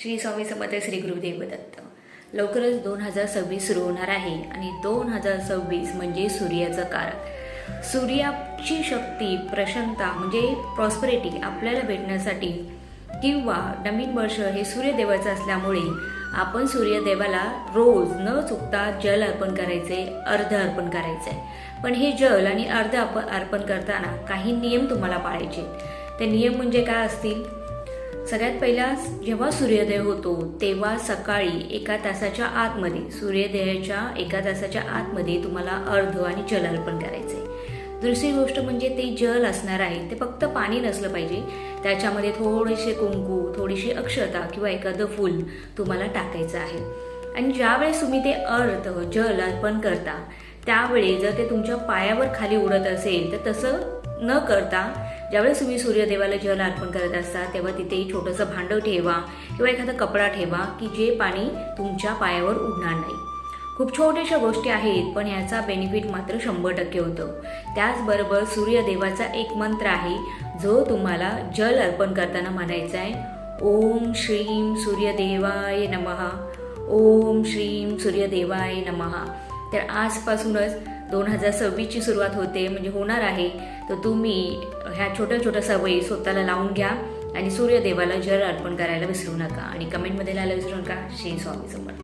श्री स्वामी समर्थ श्री गुरुदेव दत्त. लवकरच दोन हजार सव्वीस सुरू होणार आहे आणि दोन हजार सव्वीस म्हणजे सूर्याचं कारक सूर्याची शक्ती प्रसन्नता म्हणजे प्रॉस्परिटी आपल्याला भेटण्यासाठी किंवा नवीन वर्ष हे सूर्यदेवाचं असल्यामुळे आपण सूर्यदेवाला रोज न चुकता जल अर्पण करायचे अर्ध अर्पण करायचे. पण हे जल आणि अर्ध अर्पण करताना काही नियम तुम्हाला पाळायचे ते नियम म्हणजे काय असतील? सगळ्यात पहिला जेव्हा सूर्योदय होतो तेव्हा सकाळी एका तासाच्या आतमध्ये सूर्योदयाच्या एका तासाच्या आतमध्ये तुम्हाला अर्ध आणि जल अर्पण करायचे दुसरी गोष्ट म्हणजे ते जल असणार आहे ते फक्त पाणी नसलं पाहिजे. त्याच्यामध्ये थोडेसे कुंकू थोडीशी अक्षता किंवा एखादं फूल तुम्हाला टाकायचं आहे. आणि ज्यावेळेस तुम्ही ते अर्ध जल अर्पण करता त्यावेळी जर ते तुमच्या पायावर खाली उडत असेल तर तसं न करता ज्यावेळेस तुम्ही सूर्यदेवाला जल अर्पण करत असता तेव्हा तिथे छोटंसं भांडं ठेवा किंवा एखादा कपडा ठेवा की जे पाणी तुमच्या पायावर उडणार नाही. खूप छोट्याशा गोष्टी आहेत पण याचा बेनिफिट मात्र शंभर टक्के होतो. त्याचबरोबर सूर्यदेवाचा एक मंत्र आहे जो तुम्हाला जल अर्पण करताना म्हणायचा आहे. ओम श्रीम सूर्यदेवाय नमः. ओम श्रीम सूर्यदेवाय नमः. तर आजपासूनच दोन हजार सव्वीसची सुरुवात होते म्हणजे होणार आहे. तर तुम्ही ह्या छोट्या छोट्या सवयी स्वतःला लावून घ्या आणि सूर्यदेवाला जल अर्पण करायला विसरू नका. आणि कमेंटमध्ये लिहायला विसरू नका. श्री स्वामी समर्थ.